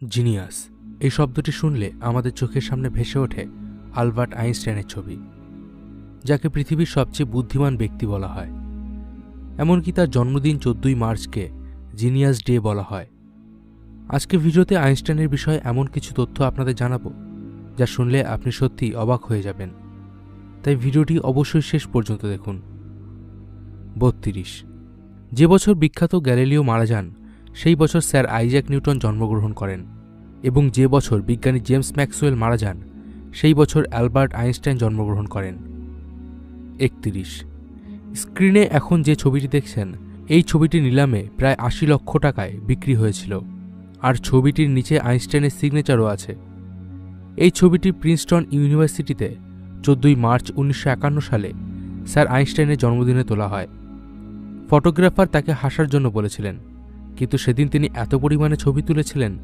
Genius, এই শব্দটি শুনলে আমাদের চোখের সামনে ভেসে ওঠে আলবার্ট আইনস্টাইনের ছবি, যাকে পৃথিবীর সবচেয়ে বুদ্ধিমান ব্যক্তি বলা হয়। এমনকি তার জন্মদিন চোদ্দই মার্চকে জিনিয়াস ডে বলা হয়। আজকে ভিডিওতে আইনস্টাইনের বিষয়ে এমন কিছু তথ্য আপনাদের জানাব, যা শুনলে আপনি সত্যি অবাক হয়ে যাবেন। তাই ভিডিওটি অবশ্যই শেষ পর্যন্ত দেখুন। বত্রিশ, যে বছর বিখ্যাত গ্যালিলিও মারা যান সেই বছর স্যার আইজ্যাক নিউটন জন্মগ্রহণ করেন এবং যে বছর বিজ্ঞানী জেমস ম্যাক্সওয়েল মারা যান, সেই বছর অ্যালবার্ট আইনস্টাইন জন্মগ্রহণ করেন। একত্রিশ। স্ক্রিনে এখন যে ছবিটি দেখছেন, এই ছবিটি নিলামে প্রায় আশি লক্ষ টাকায় বিক্রি হয়েছিল। আর ছবিটির নিচে আইনস্টাইনের সিগনেচারও আছে। এই ছবিটি প্রিন্সটন ইউনিভার্সিটিতে চোদ্দই মার্চ উনিশশো একান্ন সালে স্যার আইনস্টাইনের জন্মদিনে তোলা হয়। ফটোগ্রাফার তাকে হাসার জন্য বলেছিলেন। কিন্তু সেদিন তিনি এত পরিমাণে ছবি তুলেছিলেন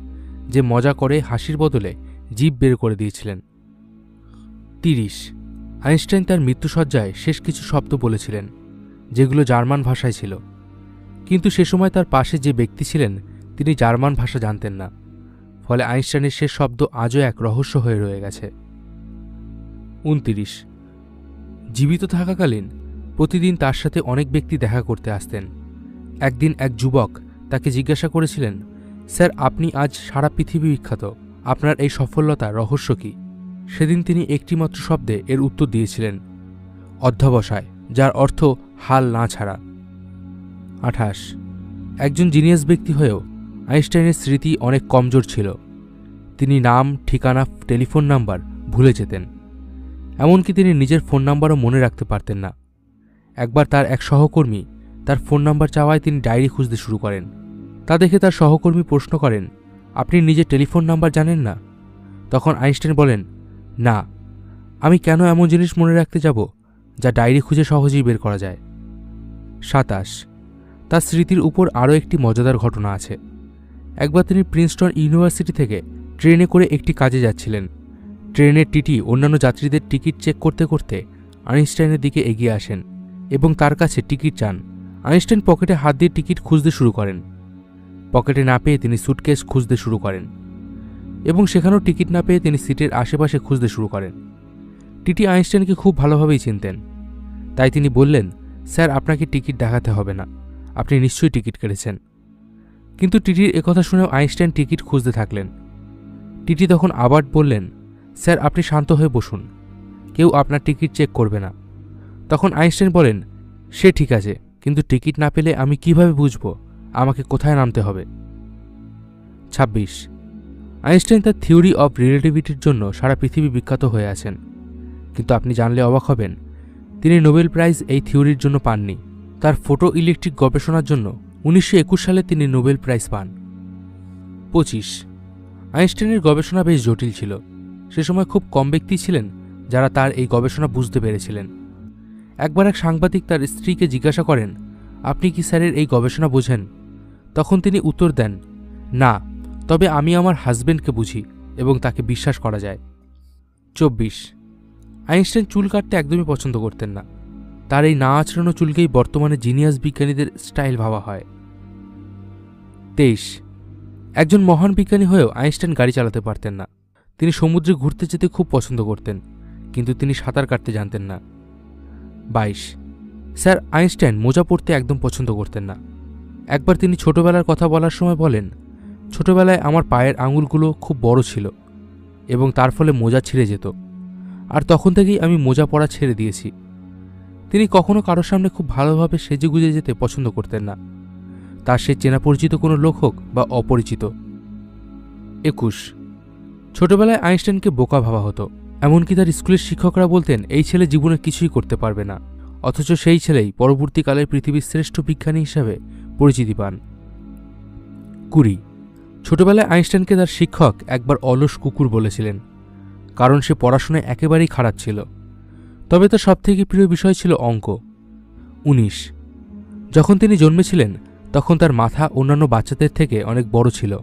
যে মজা করে হাসির বদলে জিভ বের করে দিয়েছিলেন। তিরিশ। আইনস্টাইন তার মৃত্যুসজ্জায় শেষ কিছু শব্দ বলেছিলেন, যেগুলো জার্মান ভাষায় ছিল। কিন্তু সে সময় তার পাশে যে ব্যক্তি ছিলেন, তিনি জার্মান ভাষা জানতেন না। ফলে আইনস্টাইনের শেষ শব্দ আজও এক রহস্য হয়ে রয়ে গেছে। উনতিরিশ। জীবিত থাকাকালীন প্রতিদিন তার সাথে অনেক ব্যক্তি দেখা করতে আসতেন। একদিন এক যুবক তাকে জিজ্ঞাসা করেছিলেন, স্যার, আপনি আজ সারা পৃথিবী বিখ্যাত। আপনার এই সফলতা রহস্য কী? সেদিন তিনি একটিমাত্র শব্দে এর উত্তর দিয়েছিলেন, অধ্যাবসায়, যার অর্থ হাল না ছাড়া। আঠাশ, একজন জিনিয়াস ব্যক্তি হয়েও আইনস্টাইনের স্মৃতি অনেক কমজোর ছিল। তিনি নাম, ঠিকানা, টেলিফোন নাম্বার ভুলে যেতেন। এমনকি তিনি নিজের ফোন নাম্বারও মনে রাখতে পারতেন না। একবার তার এক সহকর্মী তার ফোন নাম্বার চাওয়ায় তিনি ডায়েরি খুঁজতে শুরু করেন। তা দেখে তার সহকর্মী প্রশ্ন করেন, আপনি নিজের টেলিফোন নাম্বার জানেন না? তখন আইনস্টাইন বলেন, না, আমি কেন এমন জিনিস মনে রাখতে যাব যা ডায়েরি খুঁজে সহজেই বের করা যায়? সাতাশ, তার স্মৃতির উপর আরও একটি মজাদার ঘটনা আছে। একবার তিনি প্রিন্সটন ইউনিভার্সিটি থেকে ট্রেনে করে একটি কাজে যাচ্ছিলেন। ট্রেনের টিটি অন্যান্য যাত্রীদের টিকিট চেক করতে করতে আইনস্টাইনের দিকে এগিয়ে আসেন এবং তার কাছে টিকিট চান। আইনস্টাইন পকেটে হাত দিয়ে টিকিট খুঁজতে শুরু করেন। পকেটে না পেয়ে তিনি সুটকেস খুঁজতে শুরু করেন এবং সেখানেও টিকিট না পেয়ে তিনি সিটের আশেপাশে খুঁজতে শুরু করেন। টিটি আইনস্টাইনকে খুব ভালোভাবেই চিনতেন। তাই তিনি বললেন, স্যার, আপনাকে টিকিট দেখাতে হবে না। আপনি নিশ্চয়ই টিকিট কেটেছেন। কিন্তু টিটির একথা শুনেও আইনস্টাইন টিকিট খুঁজতে থাকলেন। টিটি তখন আবার বললেন, স্যার, আপনি শান্ত হয়ে বসুন। কেউ আপনার টিকিট চেক করবে না। তখন আইনস্টাইন বলেন, সে ঠিক আছে। কিন্তু টিকিট না পেলে আমি কীভাবে বুঝব? আমাকে কোথায় নামতে হবে? ছাব্বিশ। আইনস্টাইন তার থিওরি অব রিলেটিভিটির জন্য সারা পৃথিবী বিখ্যাত হয়ে আছেন। কিন্তু আপনি জানলে অবাক হবেন, তিনি নোবেল প্রাইজ এই থিওরির জন্য পাননি। তার ফোটো ইলেকট্রিক গবেষণার জন্য উনিশশো একুশ সালে তিনি নোবেল প্রাইজ পান। পঁচিশ। আইনস্টাইনের গবেষণা বেশ জটিল ছিল। সে সময় খুব কম ব্যক্তি ছিলেন যারা তার এই গবেষণা বুঝতে পেরেছিলেন। একবার এক সাংবাদিক তার স্ত্রীকে জিজ্ঞাসা করেন, আপনি কি স্যারের এই গবেষণা বোঝেন? তখন তিনি উত্তর দেন, না, তবে আমি আমার হাজবেন্ডকে বুঝি এবং তাকে বিশ্বাস করা যায়। চব্বিশ, আইনস্টাইন চুল কাটতে একদমই পছন্দ করতেন না। তার এই না আচরণ চুলকেই বর্তমানে জিনিয়াস বিজ্ঞানীদের স্টাইল ভাবা হয়। তেইশ, একজন মহান বিজ্ঞানী হয়েও আইনস্টাইন গাড়ি চালাতে পারতেন না। তিনি সমুদ্রে ঘুরতে যেতে খুব পছন্দ করতেন, কিন্তু তিনি সাঁতার কাটতে জানতেন না। বাইশ। স্যার, আইনস্টাইন মোজা পড়তে একদম পছন্দ করতেন না। একবার তিনি ছোটবেলার কথা বলার সময় বলেন, ছোটবেলায় আমার পায়ের আঙুলগুলো খুব বড় ছিল এবং তার ফলে মোজা ছিঁড়ে যেত। আর তখন থেকেই আমি মোজা পরা ছেড়ে দিয়েছি। তিনি কখনো কারোর সামনে খুব ভালোভাবে সেজে গুজে যেতে পছন্দ করতেন না। তার সে চেনা পরিচিত কোনো লোক হোক বা অপরিচিত। একুশ। ছোটবেলায় আইনস্টাইনকে বোকা ভাবা হতো। এমনকি তার স্কুলের শিক্ষকরা বলতেন, এই ছেলে জীবনে কিছুই করতে পারবে না। অথচ সেই ছেলেই পরবর্তীকালে পৃথিবীর শ্রেষ্ঠ বিজ্ঞানী হিসাবে পরিচিতি পান। কুড়ি ছোটবেলায় আইনস্টাইনকে তার শিক্ষক একবার অলস কুকুর বলেছিলেন, কারণ সে পড়াশোনায় একেবারেই খারাপ ছিল। তবে তার সবথেকে প্রিয় বিষয় ছিল অঙ্ক। উনিশ। যখন তিনি জন্মেছিলেন, তখন তার মাথা অন্যান্য বাচ্চাদের থেকে অনেক বড় ছিল।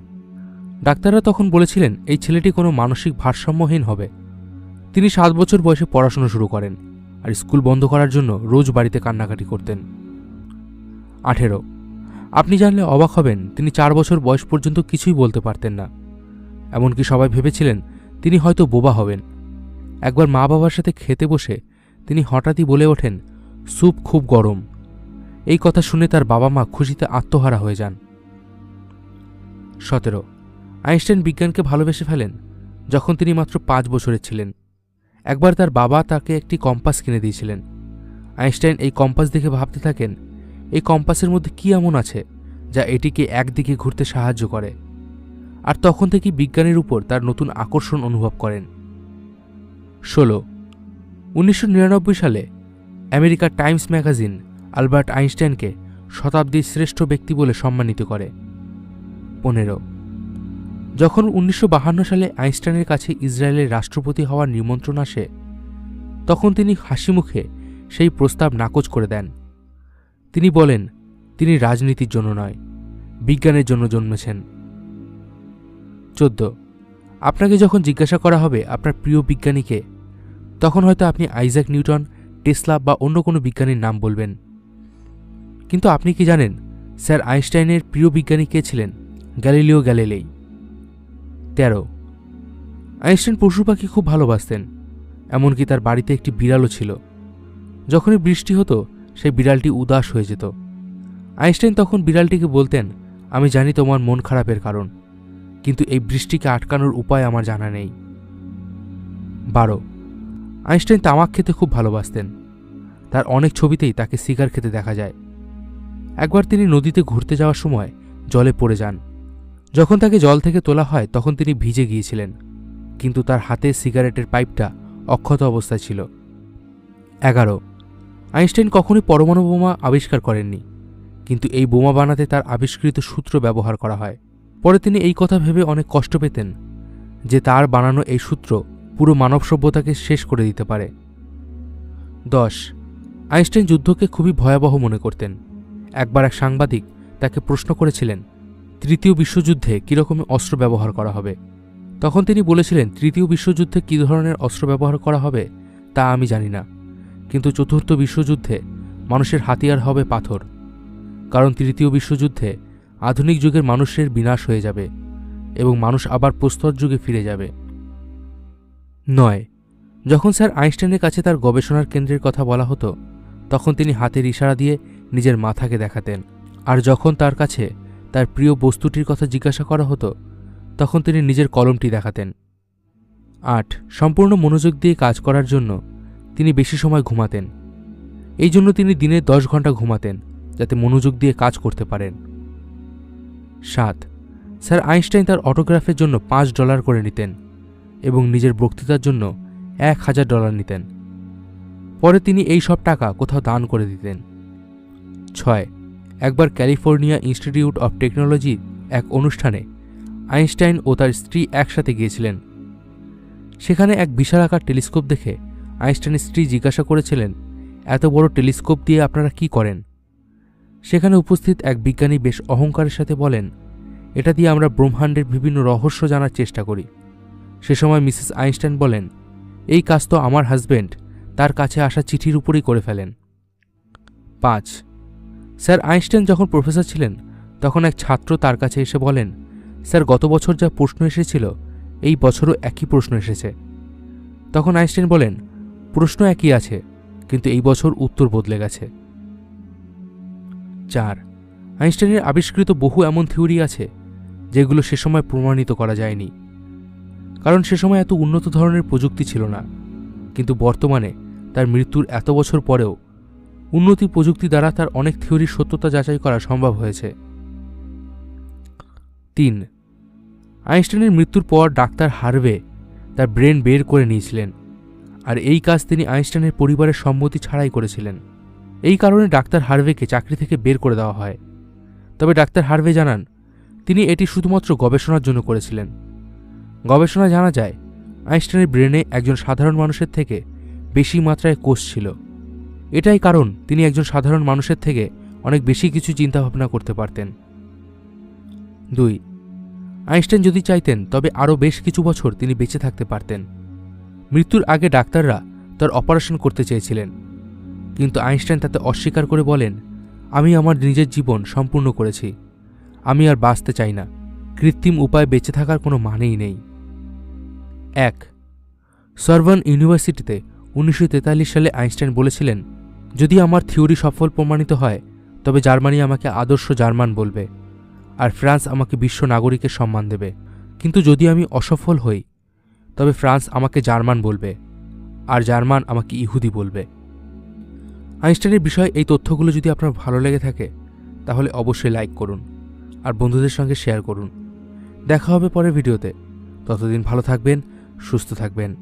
ডাক্তাররা তখন বলেছিলেন, এই ছেলেটি কোনো মানসিক ভারসাম্যহীন হবে। তিনি সাত বছর বয়সে পড়াশোনা শুরু করেন আর স্কুল বন্ধ করার জন্য রোজ বাড়িতে কান্নাকাটি করতেন। আঠেরো। আপনি জানলে অবাক হবেন, তিনি চার বছর বয়স পর্যন্ত কিছুই বলতে পারতেন না। এমনকি সবাই ভেবেছিলেন, তিনি হয়তো বোবা হবেন। একবার মা বাবার সাথে খেতে বসে তিনি হঠাৎই বলে ওঠেন স্যুপ খুব গরম। এই কথা শুনে তার বাবা মা খুশিতে আত্মহারা হয়ে যান। সতেরো। আইনস্টাইন বিজ্ঞানকে ভালোবেসে ফেলেন যখন তিনি মাত্র পাঁচ বছরের ছিলেন। একবার তার বাবা তাকে একটি কম্পাস কিনে দিয়েছিলেন। আইনস্টাইন এই কম্পাস দেখে ভাবতে থাকেন, এই কম্পাসের মধ্যে কী এমন আছে যা এটিকে একদিকে ঘুরতে সাহায্য করে? আর তখন থেকেই বিজ্ঞানের উপর তার নতুন আকর্ষণ অনুভব করেন। ষোলো, উনিশশো সালে আমেরিকার টাইমস ম্যাগাজিন আলবার্ট আইনস্টাইনকে শতাব্দীর শ্রেষ্ঠ ব্যক্তি বলে সম্মানিত করে। পনেরো যখন উনিশশো সালে আইনস্টাইনের কাছে ইসরায়েলের রাষ্ট্রপতি হওয়ার নিমন্ত্রণ আসে, তখন তিনি হাসি মুখে সেই প্রস্তাব নাকচ করে দেন। তিনি বলেন, তিনি রাজনীতির জন্য নয়, বিজ্ঞানের জন্য জন্মেছেন। চোদ্দ, আপনাকে যখন জিজ্ঞাসা করা হবে আপনার প্রিয় বিজ্ঞানীকে, তখন হয়তো আপনি আইজ্যাক নিউটন, টেসলা বা অন্য কোনো বিজ্ঞানীর নাম বলবেন। কিন্তু আপনি কি জানেন, স্যার আইনস্টাইনের প্রিয় বিজ্ঞানী কে ছিলেন? Galileo Galilei. তেরো। আইনস্টাইন পশু পাখি খুব ভালোবাসতেন, এমনকি তার বাড়িতে একটি বিড়ালও ছিল। যখনই বৃষ্টি হতো, সেই বিড়ালটি উদাস হয়ে যেত। আইনস্টাইন তখন বিড়ালটিকে বলতেন, আমি জানি তোমার মন খারাপের কারণ, কিন্তু এই বৃষ্টিকে আটকানোর উপায় আমার জানা নেই। বারো। আইনস্টাইন তামাক খেতে খুব ভালোবাসতেন। তার অনেক ছবিতেই তাকে সিগার খেতে দেখা যায়। একবার তিনি নদীতে ঘুরতে যাওয়ার সময় জলে পড়ে যান। যখন তাকে জল থেকে তোলা হয়, তখন তিনি ভিজে গিয়েছিলেন, কিন্তু তার হাতে সিগারেটের পাইপটা অক্ষত অবস্থায় ছিল। এগারো। আইনস্টাইন কখনোই পরমাণু বোমা আবিষ্কার করেননি, কিন্তু এই বোমা বানাতে তার আবিষ্কৃত সূত্র ব্যবহার করা হয়। পরে তিনি এই কথা ভেবে অনেক কষ্ট পেতেন যে তার বানানো এই সূত্র পুরো মানব সভ্যতাকে শেষ করে দিতে পারে। দশ। আইনস্টাইন যুদ্ধকে খুবই ভয়াবহ মনে করতেন। একবার এক সাংবাদিক তাকে প্রশ্ন করেছিলেন তৃতীয় বিশ্বযুদ্ধে কীরকম অস্ত্র ব্যবহার করা হবে? তখন তিনি বলেছিলেন, তৃতীয় বিশ্বযুদ্ধে কী ধরনের অস্ত্র ব্যবহার করা হবে, তা আমি জানি না। কিন্তু চতুর্থ বিশ্বযুদ্ধে মানুষের হাতিয়ার হবে পাথর। কারণ তৃতীয় বিশ্বযুদ্ধে আধুনিক যুগের মানুষের বিনাশ হয়ে যাবে এবং মানুষ আবার প্রস্তর যুগে ফিরে যাবে। নয়। যখন স্যার আইনস্টাইনের কাছে তার গবেষণার কেন্দ্রের কথা বলা হতো, তখন তিনি হাতের ইশারা দিয়ে নিজের মাথাকে দেখাতেন। আর যখন তার কাছে তার প্রিয় বস্তুটির কথা জিজ্ঞাসা করা হতো, তখন তিনি নিজের কলমটি দেখাতেন। আট, সম্পূর্ণ মনোযোগ দিয়ে কাজ করার জন্য তিনি বেশি সময় ঘুমাতেন। এই জন্য তিনি দিনে দশ ঘণ্টা ঘুমাতেন, যাতে মনোযোগ দিয়ে কাজ করতে পারেন। সাত, স্যার আইনস্টাইন তার অটোগ্রাফের জন্য পাঁচ ডলার করে নিতেন এবং নিজের বক্তৃতার জন্য এক হাজার ডলার নিতেন। পরে তিনি এই সব টাকা কোথাও দান করে দিতেন। ছয় একবার ক্যালিফোর্নিয়া ইনস্টিটিউট অব টেকনোলজি এক অনুষ্ঠানে আইনস্টাইন ও তার স্ত্রী একসাথে গিয়েছিলেন। সেখানে এক বিশালাকার টেলিস্কোপ দেখে আইনস্টাইনের স্ত্রী জিজ্ঞাসা করেছিলেন, এত বড় টেলিস্কোপ দিয়ে আপনারা কি করেন? সেখানে উপস্থিত এক বিজ্ঞানী বেশ অহংকারের সাথে বলেন, এটা দিয়ে আমরা ব্রহ্মাণ্ডের বিভিন্ন রহস্য জানার চেষ্টা করি। সে সময় মিসেস আইনস্টাইন বলেন, এই কাজ তো আমার হাজব্যান্ড তার কাছে আসা চিঠির উপরেই করে ফেলেন। পাঁচ স্যার, আইনস্টাইন যখন প্রফেসর ছিলেন, তখন এক ছাত্র তার কাছে এসে বলেন, স্যার, গত বছর যা প্রশ্ন এসেছিল, এই বছরও একই প্রশ্ন এসেছে। তখন আইনস্টাইন বলেন, প্রশ্ন একই আছে, কিন্তু এই বছর উত্তর বদলে গেছে। চার, আইনস্টাইনের আবিষ্কৃত বহু এমন থিওরি আছে, যেগুলো সে সময় প্রমাণিত করা যায়নি। কারণ সে সময় এত উন্নত ধরনের প্রযুক্তি ছিল না, কিন্তু বর্তমানে তার মৃত্যুর এত বছর পরেও উন্নতি প্রযুক্তি দ্বারা তার অনেক থিওরির সত্যতা যাচাই করা সম্ভব হয়েছে। তিন, আইনস্টাইনের মৃত্যুর পর ডাক্তার হার্ভে তার ব্রেন বের করে নিয়েছিলেন আর এই কাজ তিনি আইনস্টাইনের পরিবারের সম্মতি ছাড়াই করেছিলেন। এই কারণে ডাক্তার হার্ভেকে চাকরি থেকে বের করে দেওয়া হয়। তবে ডাক্তার হার্ভে জানান, তিনি এটি শুধুমাত্র গবেষণার জন্য করেছিলেন। গবেষণা জানা যায়, আইনস্টাইনের ব্রেনে একজন সাধারণ মানুষের থেকে বেশি মাত্রায় কোষ ছিল। এটাই কারণ তিনি একজন সাধারণ মানুষের থেকে অনেক বেশি কিছু চিন্তাভাবনা করতে পারতেন। দুই, আইনস্টাইন যদি চাইতেন, তবে আরও বেশ কিছু বছর তিনি বেঁচে থাকতে পারতেন। মৃত্যুর আগে ডাক্তাররা তার অপারেশন করতে চেয়েছিলেন। কিন্তু আইনস্টাইন তাতে অস্বীকার করে বলেন, আমি আমার নিজের জীবন সম্পূর্ণ করেছি। আমি আর বাঁচতে চাই না। কৃত্রিম উপায় বেঁচে থাকার কোনো মানেই নেই। এক সার্ভান ইউনিভার্সিটিতে উনিশশো তেতাল্লিশ সালে আইনস্টাইন বলেছিলেন যদি আমার থিওরি সফল প্রমাণিত হয়, তবে জার্মানি আমাকে আদর্শ জার্মান বলবে, আর ফ্রান্স আমাকে বিশ্ব নাগরিকের সম্মান দেবে। কিন্তু যদি আমি অসফল হই, তবে ফ্রান্স আমাকে জার্মান বলবে, আর জার্মান আমাকে ইহুদি বলবে। আইনস্টাইনের বিষয়ে এই তথ্যগুলো যদি আপনার ভালো লেগে থাকে, তাহলে অবশ্যই লাইক করুন, আর বন্ধুদের সঙ্গে শেয়ার করুন। দেখা হবে পরের ভিডিওতে। ততদিন ভালো থাকবেন, সুস্থ থাকবেন।